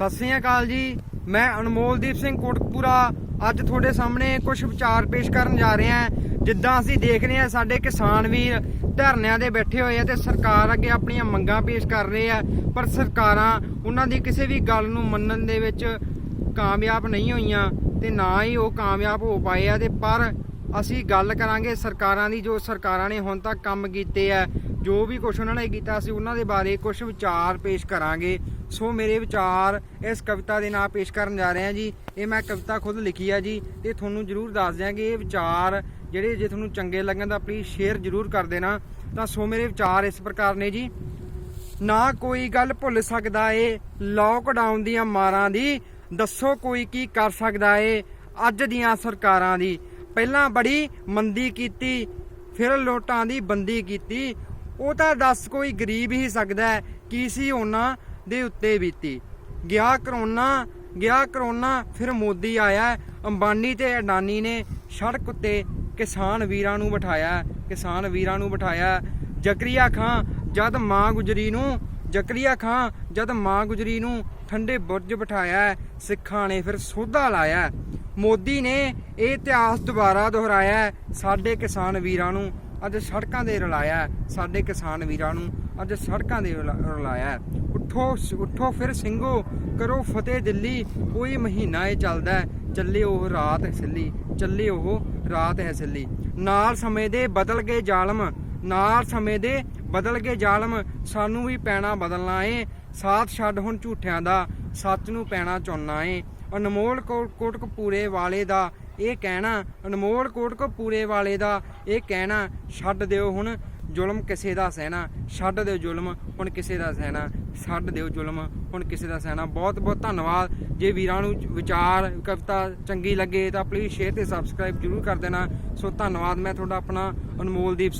ਸਤਿ ਸ੍ਰੀ ਅਕਾਲ ਜੀ। ਮੈਂ ਅਨਮੋਲਦੀਪ ਸਿੰਘ ਕੋਟਕਪੂਰਾ। ਅੱਜ ਤੁਹਾਡੇ ਸਾਹਮਣੇ ਕੁਝ ਵਿਚਾਰ ਪੇਸ਼ ਕਰਨ ਜਾ ਰਹੇ ਹਾਂ। ਜਿੱਦਾਂ ਅਸੀਂ ਦੇਖ ਰਹੇ ਹਾਂ, ਸਾਡੇ ਕਿਸਾਨ ਵੀਰ ਧਰਨਿਆਂ ਦੇ ਬੈਠੇ ਹੋਏ ਆ ਤੇ ਸਰਕਾਰ ਅੱਗੇ ਆਪਣੀਆਂ ਮੰਗਾਂ ਪੇਸ਼ ਕਰ ਰਹੇ ਆ। ਪਰ ਸਰਕਾਰਾਂ ਉਹਨਾਂ ਦੀ ਕਿਸੇ ਵੀ ਗੱਲ ਨੂੰ ਮੰਨਣ ਦੇ ਵਿੱਚ ਕਾਮਯਾਬ ਨਹੀਂ ਹੋਈਆਂ ਤੇ ਨਾ ਹੀ ਉਹ ਕਾਮਯਾਬ ਹੋ ਪਾਏ ਆ ਤੇ ਪਰ ਅਸੀਂ ਗੱਲ ਕਰਾਂਗੇ ਸਰਕਾਰਾਂ ਦੀ, ਜੋ ਸਰਕਾਰਾਂ ਨੇ ਹੁਣ ਤੱਕ ਕੰਮ ਕੀਤੇ ਆ, ਜੋ ਵੀ ਕੁਝ ਉਹਨਾਂ ਨੇ ਕੀਤਾ ਸੀ ਉਹਨਾਂ ਦੇ ਬਾਰੇ ਕੁਝ ਵਿਚਾਰ ਪੇਸ਼ ਕਰਾਂਗੇ। ਸੋ ਮੇਰੇ ਵਿਚਾਰ ਇਸ ਕਵਿਤਾ ਦੇ ਨਾਲ ਪੇਸ਼ ਕਰਨ ਜਾ ਰਹੇ ਹਾਂ ਜੀ। ਇਹ ਮੈਂ ਕਵਿਤਾ ਖੁਦ ਲਿਖੀ ਆ ਜੀ ਤੇ ਤੁਹਾਨੂੰ ਜਰੂਰ ਦੱਸ ਦਿਆਂਗੇ। ਇਹ ਵਿਚਾਰ ਜਿਹੜੇ ਜੇ ਤੁਹਾਨੂੰ ਚੰਗੇ ਲੱਗਣ ਤਾਂ ਪਲੀਜ਼ ਸ਼ੇਅਰ ਜਰੂਰ ਕਰ ਦੇਣਾ। ਤਾਂ ਸੋ ਮੇਰੇ ਵਿਚਾਰ ਇਸ ਪ੍ਰਕਾਰ ਨੇ ਜੀ। ਨਾ ਕੋਈ ਗੱਲ ਭੁੱਲ ਸਕਦਾ ਏ ਲੋਕਡਾਊਨ ਦੀਆਂ ਮਾਰਾਂ ਦੀ। ਦੱਸੋ ਕੋਈ ਕੀ ਕਰ ਸਕਦਾ ਏ ਅੱਜ ਦੀਆਂ ਸਰਕਾਰਾਂ ਦੀ। ਪਹਿਲਾਂ ਬੜੀ ਮੰਦੀ ਕੀਤੀ ਫਿਰ ਲੋਟਾਂ ਦੀ ਬੰਦੀ ਕੀਤੀ। ਉਹ ਤਾਂ ਦੱਸ ਕੋਈ ਗਰੀਬ ਹੀ ਸਕਦਾ ਹੈ, ਕੀ ਸੀ ਉਹਨਾਂ ਦੇ ਉੱਤੇ ਬੀਤੀ। ਗਿਆ ਕਰੋਨਾ ਗਿਆ ਕਰੋਨਾ ਫਿਰ ਮੋਦੀ ਆਇਆ। ਅੰਬਾਨੀ ਤੇ ਅਡਾਨੀ ਨੇ ਸੜਕ ਉੱਤੇ ਕਿਸਾਨ ਵੀਰਾਂ ਨੂੰ ਬਿਠਾਇਆ ਕਿਸਾਨ ਵੀਰਾਂ ਨੂੰ ਬਿਠਾਇਆ। ਜ਼ਕਰੀਆ ਖਾਂ ਜਦ ਮਾਂ ਗੁਜਰੀ ਨੂੰ ਜ਼ਕਰੀਆ ਖਾਂ ਜਦ ਮਾਂ ਗੁਜਰੀ ਨੂੰ ਠੰਡੇ ਬੁਰਜ ਬਿਠਾਇਆ ਸਿੱਖਾਂ ਨੇ ਫਿਰ ਸੋਧਾ ਲਾਇਆ। ਮੋਦੀ ਨੇ ਇਹ ਇਤਿਹਾਸ ਦੁਬਾਰਾ ਦੁਹਰਾਇਆ ਸਾਡੇ ਕਿਸਾਨ ਵੀਰਾਂ ਨੂੰ ਅੱਜ ਸੜਕਾਂ ਦੇ ਰਲਾਇਆ ਸਾਡੇ ਕਿਸਾਨ ਵੀਰਾਂ ਨੂੰ ਅੱਜ ਸੜਕਾਂ ਦੇ ਰਲਾ- ਰਲਾਇਆ ਉੱਠੋ ਉੱਠੋ ਫਿਰ ਸਿੰਘੋ, ਕਰੋ ਫਤਿਹ ਦਿੱਲੀ। ਕੋਈ ਮਹੀਨਾ ਇਹ ਚੱਲਦਾ ਚੱਲੇ ਉਹ ਰਾਤ ਹੈ ਸਿੱਲੀ। ਚੱਲੇ ਉਹ ਰਾਤ ਹੈ ਸਿੱਲੀ। ਨਾਲ ਸਮੇਂ ਦੇ ਬਦਲ ਗਏ ਜ਼ਾਲਮ। ਨਾਲ ਸਮੇਂ ਦੇ ਬਦਲ ਗਏ ਜ਼ਾਲਮ। ਸਾਨੂੰ ਵੀ ਪੈਣਾ ਬਦਲਣਾ ਏ। ਸਾਥ ਛੱਡ ਹੁਣ ਝੂਠਿਆਂ ਦਾ। ਸੱਚ ਨੂੰ ਪੈਣਾ ਚੁਣਨਾ ਏ। ਅਨਮੋਲ ਕੋ- ਕੋਟਕਪੂਰੇ ਵਾਲੇ ਦਾ ਇਹ ਕਹਿਣਾ, ਅਨਮੋਲ ਕੋਟਕਪੂਰੇ ਵਾਲੇ ਦਾ ਇਹ ਕਹਿਣਾ, ਛੱਡ ਦਿਓ ਹੁਣ ਜ਼ੁਲਮ ਕਿਸੇ ਦਾ ਸਹਿਣਾ, ਛੱਡ ਦਿਓ ਜ਼ੁਲਮ ਹੁਣ ਕਿਸੇ ਦਾ ਸਹਿਣਾ, ਛੱਡ ਦਿਓ ਜ਼ੁਲਮ ਹੁਣ ਕਿਸੇ ਦਾ ਸਹਿਣਾ। ਬਹੁਤ ਬਹੁਤ ਧੰਨਵਾਦ। ਜੇ ਵੀਰਾਂ ਨੂੰ ਵਿਚਾਰ, ਕਵਿਤਾ ਚੰਗੀ ਲੱਗੇ ਤਾਂ ਪਲੀਜ਼ ਸ਼ੇਅਰ ਤੇ ਸਬਸਕ੍ਰਾਈਬ ਜਰੂਰ ਕਰ ਦੇਣਾ। ਸੋ ਧੰਨਵਾਦ, ਮੈਂ ਤੁਹਾਡਾ ਆਪਣਾ ਅਨਮੋਲਦੀਪ ਸਿੰਘ।